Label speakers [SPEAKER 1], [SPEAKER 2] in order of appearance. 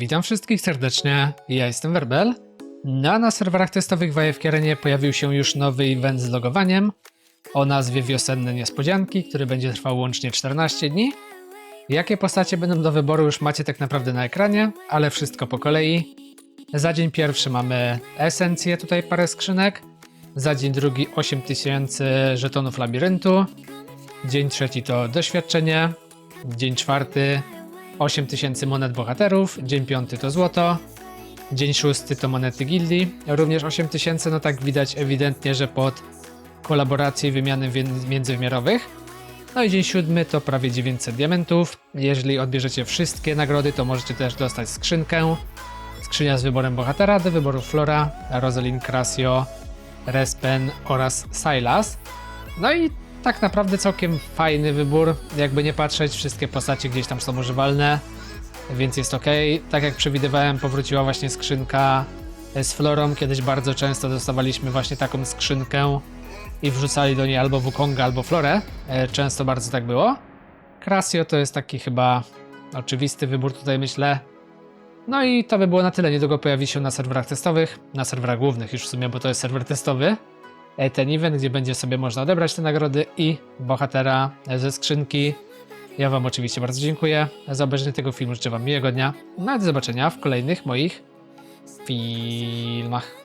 [SPEAKER 1] Witam wszystkich serdecznie, ja jestem Werbel. No, na serwerach testowych w Arenie pojawił się już nowy event z logowaniem o nazwie Wiosenne Niespodzianki, który będzie trwał łącznie 14 dni. Jakie postacie będą do wyboru już macie tak naprawdę na ekranie, ale wszystko po kolei. Za dzień pierwszy mamy esencję, tutaj parę skrzynek. Za dzień drugi 8000 żetonów labiryntu. Dzień trzeci to doświadczenie. Dzień czwarty 8000 monet bohaterów. Dzień piąty to złoto. Dzień szósty to monety gildii. Również 8000, no tak widać ewidentnie, że pod kolaboracje i wymiany międzywymiarowych. No i dzień siódmy to prawie 900 diamentów. Jeżeli odbierzecie wszystkie nagrody, to możecie też dostać skrzynkę. Skrzynia z wyborem bohatera, do wyboru Flora, Rosalind Crasio, Respen oraz Silas. No i tak naprawdę całkiem fajny wybór. Jakby nie patrzeć, wszystkie postacie gdzieś tam są używalne, więc jest ok. Tak jak przewidywałem, powróciła właśnie skrzynka z Florą. Kiedyś bardzo często dostawaliśmy właśnie taką skrzynkę i wrzucali do niej albo Wukonga, albo Florę. E, Często bardzo tak było. Crasio to jest taki chyba oczywisty wybór tutaj myślę. No i to by było na tyle. Niedługo pojawi się na serwerach testowych, na serwerach głównych już w sumie, bo to jest serwer testowy. E, Ten event, gdzie będzie sobie można odebrać te nagrody i bohatera ze skrzynki. Ja Wam oczywiście bardzo dziękuję za obejrzenie tego filmu. Życzę Wam miłego dnia. No i do zobaczenia w kolejnych moich filmach.